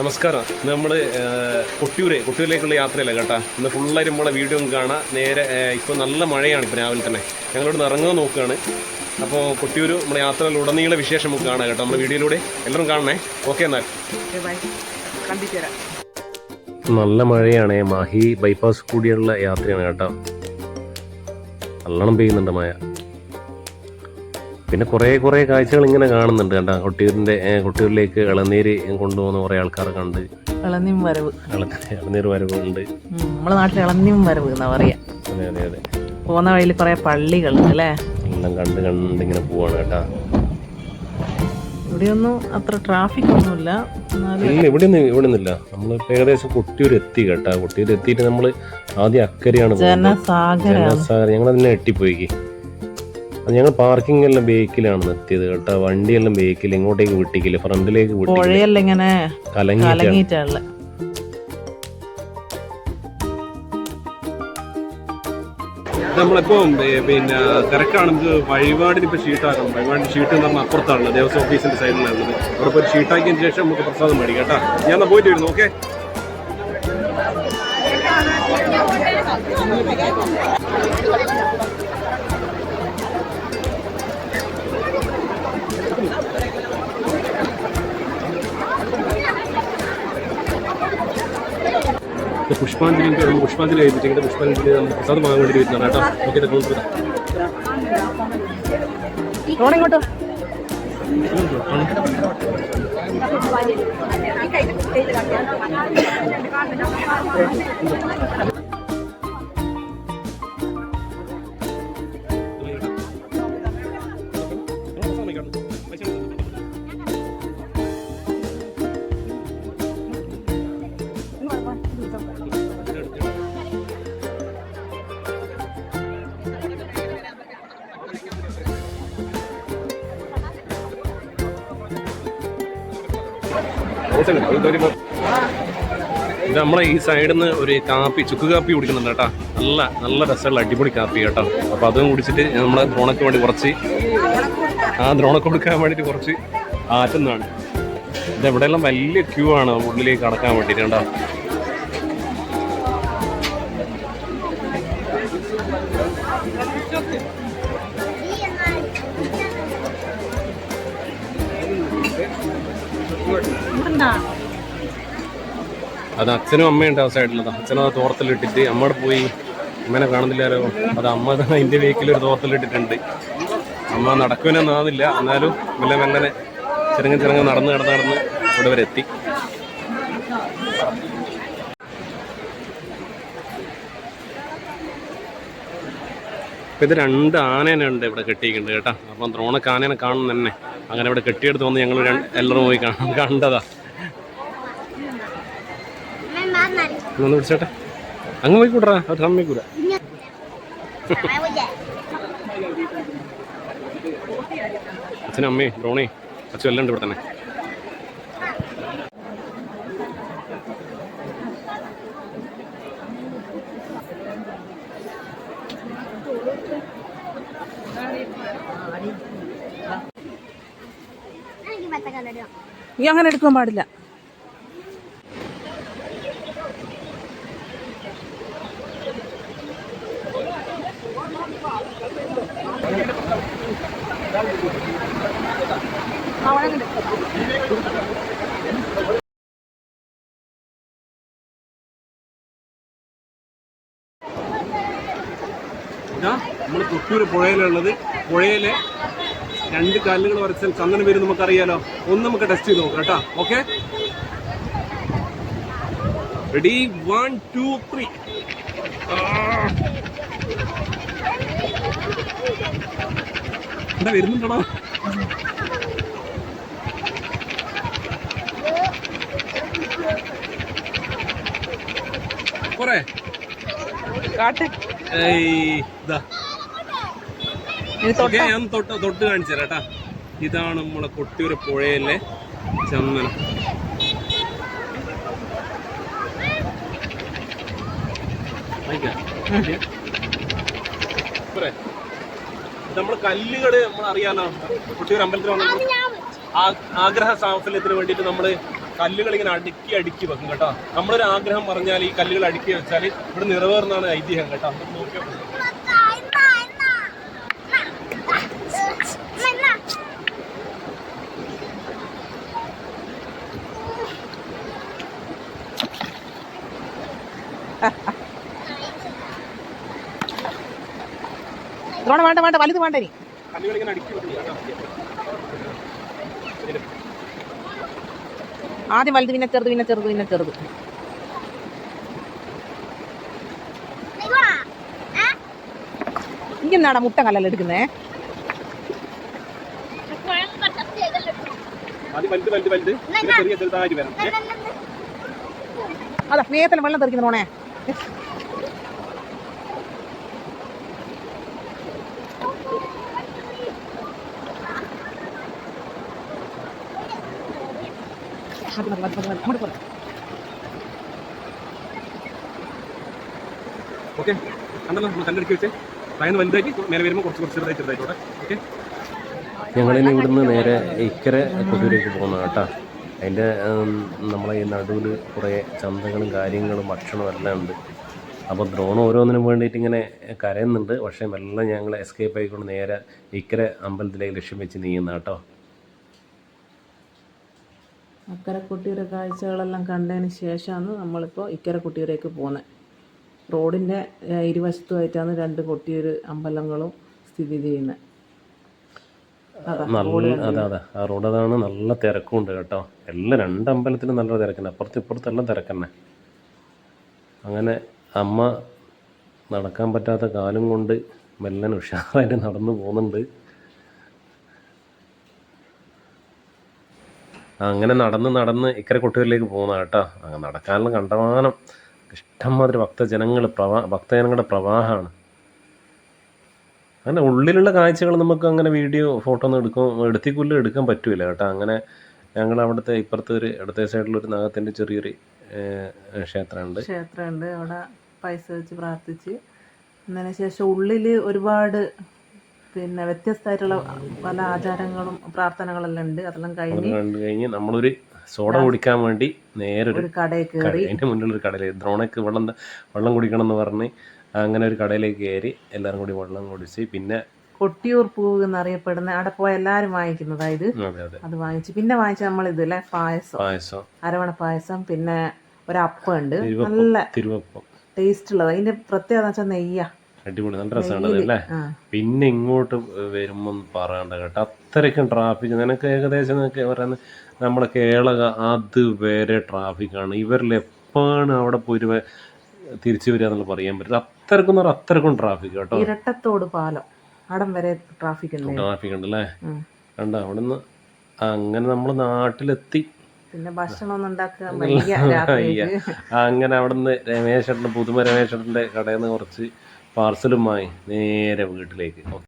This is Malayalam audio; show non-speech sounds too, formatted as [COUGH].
നമസ്കാരം. ഇന്ന് നമ്മൾ കൊട്ടിയൂരെ കൊട്ടിയൂരിലേക്കുള്ള യാത്രയല്ല കേട്ടാ? ഇന്ന് ഫുള്ളായിട്ട് നമ്മളെ വീഡിയോ കാണാം നേരെ ഇപ്പോൾ നല്ല മഴയാണ് ഇപ്പോൾ രാവിലെ തന്നെ. ഞങ്ങളിവിടെ നിന്ന് ഇറങ്ങാൻ നോക്കുകയാണ് അപ്പോൾ കൊട്ടിയൂർ നമ്മുടെ യാത്രയിൽ ഉടനീള വിശേഷം നമുക്ക് കാണാം കേട്ടോ. നമ്മൾ വീഡിയോയിലൂടെ എല്ലാവരും കാണണേ. ഓക്കെ എന്നാൽ. നല്ല മഴയാണ്. മാഹി ബൈപ്പാസ് കൂടിയുള്ള യാത്രയാണ് കേട്ടോ. നല്ലോണം പെയ്യുന്നുണ്ട് മഴ. പിന്നെ കുറേ കുറേ കാഴ്ചകൾ ഇങ്ങനെ കാണുന്നുണ്ട്. കേട്ടോ കൊട്ടിയൂരിന്റെ കൊട്ടിയൂരിലേക്ക് ഇളനീര് കൊണ്ടുപോകുന്ന കുറേ ആൾക്കാർ കണ്ട് ഇളനീർ വരവ്. ഇള- ഇളനീർ വരവുണ്ട് ഉം, നമ്മളെ നാട്ടിൽ ഇളനീർ വരവ് എന്നാ പറയാ. അതെ അതെ അതെ. പോകുന്ന വഴിയിൽ കുറെ പള്ളികൾ അല്ലേ? എല്ലാം കണ്ട് കണ്ട് ഇങ്ങനെ പോവാണ് കേട്ടാ. ഇവിടെയൊന്നും അത്ര ട്രാഫിക് ഒന്നുമില്ല. ഇല്ല ഇവിടെ ഇവിടെ നിന്നില്ല നമ്മൾ ഏകദേശം കൊട്ടിയൂർ എത്തി കേട്ടാ. കൊട്ടിയൂർ എത്തിയിട്ട് നമ്മൾ ആദ്യം അക്കരയാണ് ജനസാഗര. ഞങ്ങൾ അതിനെ എട്ടിപ്പോയിക്ക് അത് ഞങ്ങൾ പാർക്കിംഗ് എല്ലാം ബേക്കിലാണ് നിർത്തിയത് കേട്ടോ. വണ്ടിയെല്ലാം ബേക്കിൽ ഇങ്ങോട്ടേക്ക് വിട്ടിക്കില്ല ഫ്രണ്ടിലേക്ക് വിട്ടിക്കില്ല. ഇങ്ങനെ കലങ്ങിയിട്ടാണ്. പിന്നെ തിരക്കാണ്. നമുക്ക് വഴിപാടിന് ഇപ്പൊ ഷീട്ടാക്കണം. വഴിപാടിന് ഷീട്ട് നമ്മൾ അപ്പുറത്താണല്ലോ അപ്പുറത്താണ്. ദേവസ്വം ഓഫീസിന്റെ സൈഡിലാണുള്ളത് അവിടെ പോയി ഷീട്ടാക്കിയതിന് ശേഷം നമുക്ക് പ്രസാദം മേടിക്കാം കേട്ടാ. ഞാൻ എന്നാ പോയിട്ട് വരുന്നു ഓക്കെ? പുഷ്പാഞ്ജലി നമ്മൾ പുഷ്പാഞ്ജലി കഴിഞ്ഞിട്ട് പുഷ്പാഞ്ജലി നമ്മൾ പ്രസാദം വാങ്ങാൻ വേണ്ടി വരുന്നതാണ് കേട്ടോ. ഓക്കെ ഇങ്ങോട്ടോ ഇത് നമ്മളെ ഈ സൈഡിൽ നിന്ന് ഒരു കാപ്പി ചുക്ക് കാപ്പി കുടിക്കുന്നുണ്ട് കേട്ടോ. നല്ല നല്ല രസമുള്ള അടിപൊളി കാപ്പി കേട്ടോ. അപ്പോൾ അതും കുടിച്ചിട്ട് നമ്മളെ ദ്രോണക്ക് വേണ്ടി കുറച്ച് ആ ദ്രോണക്ക് കൊടുക്കാൻ വേണ്ടിയിട്ട് കുറച്ച് ആറ്റുന്നതാണ്. ഇത് എവിടെയെല്ലാം വലിയ ക്യൂ ആണ് ഉള്ളിലേക്ക് കടക്കാൻ വേണ്ടിയിട്ട് കേട്ടോ. അത് അച്ഛനും അമ്മയുണ്ട് ആ സൈഡിലത് അച്ഛനും അത് തോർത്തിലിട്ടിട്ട് അമ്മയുടെ പോയി അമ്മേനെ കാണുന്നില്ലല്ലോ അത് അമ്മ തന്നെ അതിന്റെ വെഹിക്കിൽ ഒരു തോർത്തിലിട്ടിട്ടുണ്ട്. അമ്മ നടക്കുമെന്നൊന്നും ആവുന്നില്ല. എന്നാലും മെല്ലെ മെല്ലനെ ചെറുങ്ങ ചെറുങ്ങ നടന്ന് നടന്ന് നടന്ന് ഇവിടെ വരെ എത്തി ഇപ്പൊ ഇത് രണ്ട് ആനേനെ ഉണ്ട് ഇവിടെ കെട്ടിയിട്ടുണ്ട് കേട്ടോ. അപ്പം ദ്രോണക്ക് ആനേനെ കാണുന്ന തന്നെ. അങ്ങനെ ഇവിടെ കെട്ടിയെടുത്ത് വന്ന് ഞങ്ങൾ എല്ലാവരും പോയി കാണാൻ കണ്ടതാ. ഒന്ന് പിടിച്ചോട്ടെ. അങ്ങ് പോയി കൂട്ടറാ അവർ സമ്മതിക്കൂല അച്ഛനും അമ്മയും ദ്രോണേ അച്ഛൻ എല്ലാം ഉണ്ട് ഇവിടെ തന്നെ. ഈ അങ്ങനെ എടുക്കാൻ പാടില്ല. ഇതാ കൊട്ടൂര് പുഴയിലുള്ളത്. പുഴയിലെ രണ്ട് കല്ലുകൾ വരച്ചാൽ ചന്ദനം വരും നമുക്കറിയാലോ. ഒന്ന് നമുക്ക് ടെസ്റ്റ് ചെയ്ത് നോക്കാം കേട്ടോ. Okay ready one two three എന്താ വരുന്നുണ്ടോ പോരെ. കാട്ടെ. ഏയ് ഇതാ. ഞാൻ തൊട്ട് തൊട്ട് കാണിച്ചു തരാം കേട്ടാ. ഇതാണ് നമ്മളെ കൊട്ടിയൂർ പുഴയിലെ ചന്ദനം. നമ്മൾ കല്ലുകൾ നമ്മൾ അറിയാലോ. കൊട്ടിയൂർ അമ്പലത്തിൽ ആഗ്രഹ സാഫല്യത്തിന് വേണ്ടിയിട്ട് നമ്മൾ കല്ലുകൾ ഇങ്ങനെ അടുക്കി അടുക്കി വെക്കും കേട്ടോ. നമ്മളൊരു ആഗ്രഹം പറഞ്ഞാൽ ഈ കല്ലുകൾ അടുക്കി വെച്ചാൽ ഇവിടെ നിറവേറുന്നതാണ് ഐതിഹ്യം കേട്ടോ. നോക്കിയാൽ ദ്രോണം വേണ്ട വേണ്ട വലുത് വേണ്ട ഇനി. ആദ്യം വലുത് പിന്നെ ചെറുത് പിന്നെ ചെറുത് പിന്നെ ചെറുത്. ഇങ്ങനാടാ മുട്ട കല്ലല്ല എടുക്കുന്നേ? അതാ സ്നേഹത്തിൽ വെള്ളം തെറിക്കുന്ന ദ്രോണേ മതി, മതി, മതി, മതി, മതി. ഓക്കെ. കണ്ടല്ലോ നമ്മൾ കണ്ടെടുക്കി വെച്ച്. താഴ്ന്ന് വലുതാക്കി മേലെ വരുമ്പോൾ കുറച്ച് കുറച്ച് ചെറുതായി ചെറുതായിട്ടോടെ ഓക്കെ. ഞങ്ങളിനി ഇവിടുന്ന് നേരെ ഇക്കരെ കൊതിരേക്ക് പോകുന്നതാണ് കേട്ടോ. അതിന്റെ നമ്മളെ ഈ നടുവിൽ കുറേ ചന്തകളും കാര്യങ്ങളും ഭക്ഷണവും എല്ലാം ഉണ്ട്. അപ്പോൾ ഡ്രോൺ ഓരോന്നിനും വേണ്ടിയിട്ട് ഇങ്ങനെ കരയുന്നുണ്ട്. പക്ഷേ മെല്ലെ ഞങ്ങൾ എസ്കേപ്പ് ആയിക്കൊണ്ട് നേരെ ഇക്കരെ അമ്പലത്തിലേക്ക് ലക്ഷ്യം വെച്ച് നീങ്ങുന്ന കേട്ടോ. അക്കരെ കുട്ടിയുടെ കാഴ്ചകളെല്ലാം കണ്ടതിന് ശേഷമാണ് നമ്മളിപ്പോൾ ഇക്കരെ കുട്ടിയൂരേക്ക് പോകുന്നത്. റോഡിന്റെ ഇരുവശത്തുമായിട്ടാണ് രണ്ട് കൊട്ടിയൂർ അമ്പലങ്ങളും സ്ഥിതി ചെയ്യുന്നത്. നല്ല അതെ അതെ. ആ റോഡ് അതാണ് നല്ല തിരക്കുണ്ട് കേട്ടോ. എല്ലാ രണ്ട് അമ്പലത്തിലും നല്ല തിരക്കുണ്ട്. അപ്പുറത്ത് ഇപ്പുറത്തെല്ലാം തിരക്കന്നെ. അങ്ങനെ അമ്മ നടക്കാൻ പറ്റാത്ത കാലം കൊണ്ട് മെല്ലൻ ഉഷാറായിട്ട് നടന്നു പോകുന്നുണ്ട്. അങ്ങനെ നടന്ന് നടന്ന് ഇക്കരെ കുട്ടികളിലേക്ക് പോകുന്ന കേട്ടോ. അങ്ങനെ നടക്കാനുള്ള കണ്ടമാനം. ഇഷ്ടംമാതിരി ഭക്തജനങ്ങൾ പ്രവാ ഭക്തജനങ്ങളുടെ പ്രവാഹമാണ്. അങ്ങനെ ഉള്ളിലുള്ള കാഴ്ചകൾ നമുക്ക് അങ്ങനെ വീഡിയോ ഫോട്ടോ ഒന്നും എടുക്കും എടുത്തിക്കുള്ളിൽ എടുക്കാൻ പറ്റില്ല കേട്ടോ. അങ്ങനെ ഞങ്ങൾ അവിടുത്തെ ഇപ്പുറത്തെ ഒരു ഇടത്തെ സൈഡിലൊരു നാഗത്തിന്റെ ചെറിയൊരു ക്ഷേത്രമുണ്ട്. ക്ഷേത്രമുണ്ട്. അവിടെ പൈസ വെച്ച് പ്രാർത്ഥിച്ച്. അതിന് ശേഷം ഉള്ളിൽ ഒരുപാട് പിന്നെ വ്യത്യസ്തമായിട്ടുള്ള പല ആചാരങ്ങളും പ്രാർത്ഥനകളെല്ലാം ഉണ്ട്. അതെല്ലാം കഴിഞ്ഞു കഴിഞ്ഞ് കണ്ടു കഴിഞ്ഞ് നമ്മളൊരു സോഡ കുടിക്കാൻ വേണ്ടി നേരെ ഒരു കടയിൽ കട കയറി അതിന്റെ മുന്നിലൊരു കടയിൽ ദ്രോണയ്ക്ക് വെള്ളം വെള്ളം കുടിക്കണം എന്ന് പറഞ്ഞ് അങ്ങനെ ഒരു കടയിലേക്ക് കയറി എല്ലാവരും കൂടി വെള്ളം കുടിച്ച് പിന്നെ കൊട്ടിയൂർ പൂവ് എന്നറിയപ്പെടുന്ന അവിടെ പോയ എല്ലാവരും വാങ്ങിക്കുന്നതാ ഇത് അതെ വാങ്ങിച്ചു. പിന്നെ വാങ്ങിച്ച നമ്മൾ ഇതില്ലേ പായസം. പായസം. അരവണ പായസം പിന്നെ ഒരു അപ്പം ഉണ്ട് നല്ല തിരുവപ്പം. ടേസ്റ്റ് ഉള്ളത്. അതിന്റെ പ്രത്യേകത വെച്ചാൽ നെയ്യാ. അടിപൊളി നല്ല രസമാണ് അല്ലേ പിന്നെ ഇങ്ങോട്ട് വരുമ്പം പറയണ്ട കേട്ടോ. അത്രയ്ക്കും ട്രാഫിക് നിനക്ക് ഏകദേശം നിനക്ക് പറയുന്നത് നമ്മുടെ കേരള അതുവരെ ട്രാഫിക്കാണ് ഇവരിൽ എപ്പോഴാണ് അവിടെ വ- തിരിച്ചു വരിക എന്നുള്ളത് പറയാൻ പറ്റില്ല. അത്രക്കും അത്രക്കും ട്രാഫിക് കേട്ടോ. ഇരട്ടത്തോട് പാലം. അടം വരെ ട്രാഫിക് ഉണ്ട്. ട്രാഫിക് ഉണ്ട് അല്ലേ? ഉം. കണ്ടോ അവിടുന്ന് അങ്ങനെ നമ്മൾ നാട്ടിലെത്തി. പിന്നെ ഭക്ഷണം [LAUGHS] അങ്ങനെ ഉണ്ടാക്കാൻ നിന്ന് രമേശേട്ടന്റെ പുതുമ രമേശേട്ടന്റെ കടയിൽ നിന്ന് കുറച്ച് പാർസലുമായി നേരെ വീട്ടിലേക്ക്.